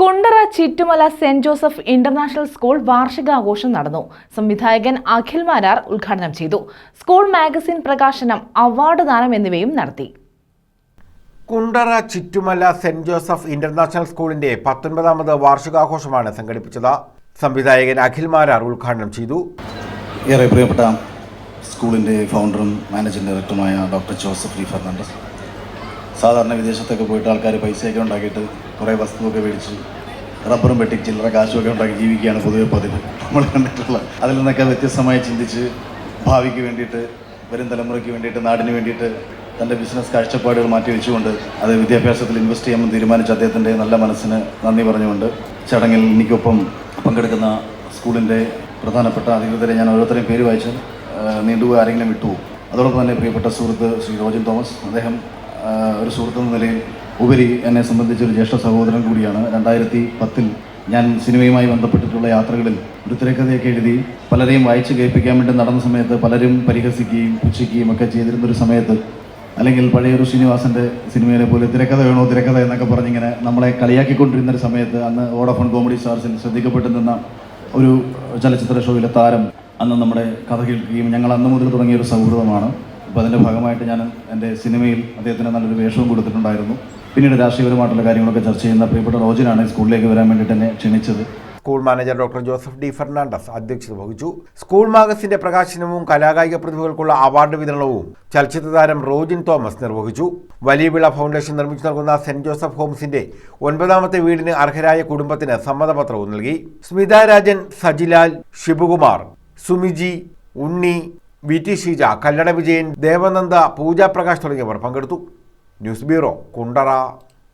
Kundara Chittumala Saint Joseph International School വാർഷികാഘോഷം നടന്നു. സംവിധായകൻ അഖിൽ മാരാർ ഉദ്ഘാടനം ചെയ്തു. സ്കൂൾ മാഗസിൻ പ്രകാശനം അവാർഡ് ദാനം എന്നിവയും നടത്തി. Kundara Chuttumala Saint Joseph International സ്കൂളിന്റെ പത്തൊൻപതാമത് വാർഷികാഘോഷമാണ് സംഘടിപ്പിച്ചത്. സംവിധായകൻ അഖിൽ മാരാർ ഉദ്ഘാടനം ചെയ്തു. ഏറെ പ്രിയപ്പെട്ട സ്കൂളിന്റെ ഫൗണ്ടറും മാനേജിംഗ് ഡയറക്ടറുമായ ഡോക്ടർ ജോസഫ് ലി ഫെർണാണ്ടസ് സാധാരണ വിദേശത്തൊക്കെ പോയിട്ട് ആൾക്കാർ പൈസയൊക്കെ ഉണ്ടാക്കിയിട്ട് കുറേ വസ്തുവൊക്കെ മേടിച്ച് റബ്ബറും വെട്ടി ചില്ലറ കാശുമൊക്കെ ഉണ്ടാക്കി ജീവിക്കുകയാണ് പൊതുവെ പതിവ്. നമ്മൾ കണ്ടിട്ടുള്ള അതിൽ നിന്നൊക്കെ വ്യത്യസ്തമായി ചിന്തിച്ച് ഭാവിക്ക് വേണ്ടിയിട്ട് വരും തലമുറയ്ക്ക് വേണ്ടിയിട്ട് നാടിന് വേണ്ടിയിട്ട് തന്റെ ബിസിനസ് കാഴ്ചപ്പാടുകൾ മാറ്റി വെച്ചുകൊണ്ട് അത് വിദ്യാഭ്യാസത്തിൽ ഇൻവെസ്റ്റ് ചെയ്യാമെന്ന് തീരുമാനിച്ച അദ്ദേഹത്തിന്റെ നല്ല മനസ്സിന് നന്ദി പറഞ്ഞുകൊണ്ട് ചടങ്ങിൽ എനിക്കൊപ്പം പങ്കെടുക്കുന്ന സ്കൂളിന്റെ പ്രധാനപ്പെട്ട അധികൃതരെ ഞാൻ ഓരോരുത്തരെയും പേര് വായിച്ചാൽ നീണ്ടുപോയി ആരെങ്കിലും വിട്ടുപോകും. അതോടൊപ്പം തന്നെ പ്രിയപ്പെട്ട സുഹൃത്ത് ശ്രീ റോജിൻ തോമസ് അദ്ദേഹം ഒരു സുഹൃത്ത് എന്ന നിലയിൽ ഉപരി എന്നെ സംബന്ധിച്ച് ഒരു ജ്യേഷ്ഠ സഹോദരൻ കൂടിയാണ്. രണ്ടായിരത്തി പത്തിൽ ഞാൻ സിനിമയുമായി ബന്ധപ്പെട്ടിട്ടുള്ള യാത്രകളിൽ ഒരു തിരക്കഥയൊക്കെ എഴുതി പലരെയും വായിച്ച് കേൾപ്പിക്കാൻ വേണ്ടി നടന്ന സമയത്ത് പലരും പരിഹസിക്കുകയും പുച്ഛിക്കുകയും ഒക്കെ ചെയ്തിരുന്ന ഒരു സമയത്ത് അല്ലെങ്കിൽ പഴയൊരു ശ്രീനിവാസന്റെ സിനിമയിലെ പോലെ തിരക്കഥ വേണോ തിരക്കഥ എന്നൊക്കെ പറഞ്ഞിങ്ങനെ നമ്മളെ കളിയാക്കിക്കൊണ്ടിരുന്ന ഒരു സമയത്ത് അന്ന് വോഡഫോൺ കോമഡി സ്റ്റാർസിൽ ശ്രദ്ധിക്കപ്പെട്ടു നിന്ന ഒരു ചലച്ചിത്ര ഷോയിലെ താരം അന്ന് നമ്മുടെ കഥ കേൾക്കുകയും ഞങ്ങൾ അന്ന് മുതൽ തുടങ്ങിയ ഒരു സൗഹൃദമാണ്. അപ്പോൾ അതിന്റെ ഭാഗമായിട്ട് ഞാൻ എന്റെ സിനിമയിൽ അദ്ദേഹത്തിന് നല്ലൊരു വേഷവും കൊടുത്തിട്ടുണ്ടായിരുന്നു. പിന്നീട് രാഷ്ട്രീയപരമായിട്ടുള്ള കാര്യങ്ങളൊക്കെ ചർച്ച ചെയ്യുന്ന പ്രിയപ്പെട്ട റോജിനാണ് സ്കൂളിലേക്ക് വരാൻ വേണ്ടിയിട്ട് തന്നെ ക്ഷണിച്ചത്. School manager doctor Joseph D Fernandez അധ്യക്ഷത വഹിച്ചു. സ്കൂൾ മാഗസിന്റെ പ്രകാശനവും കലാകായിക പ്രതിഭകൾക്കുള്ള അവാർഡ് വിതരണവും ചലച്ചിത്ര താരം റോജിൻ തോമസ് നിർവഹിച്ചു. വലിയവിള ഫൗണ്ടേഷൻ നിർമ്മിച്ചു നൽകുന്ന സെന്റ് ജോസഫ് ഹോംസിന്റെ ഒൻപതാമത്തെ വീടിന് അർഹരായ കുടുംബത്തിന് സമ്മതപത്രവും നൽകി. സ്മിത രാജൻ സജിലാൽ ശിവകുമാർ സുമിജി ഉണ്ണി വി ടി ഷീജ കല്ലട വിജയൻ ദേവനന്ദ പൂജ പ്രകാശ് തുടങ്ങിയവർ പങ്കെടുത്തു. News bureau Kundara.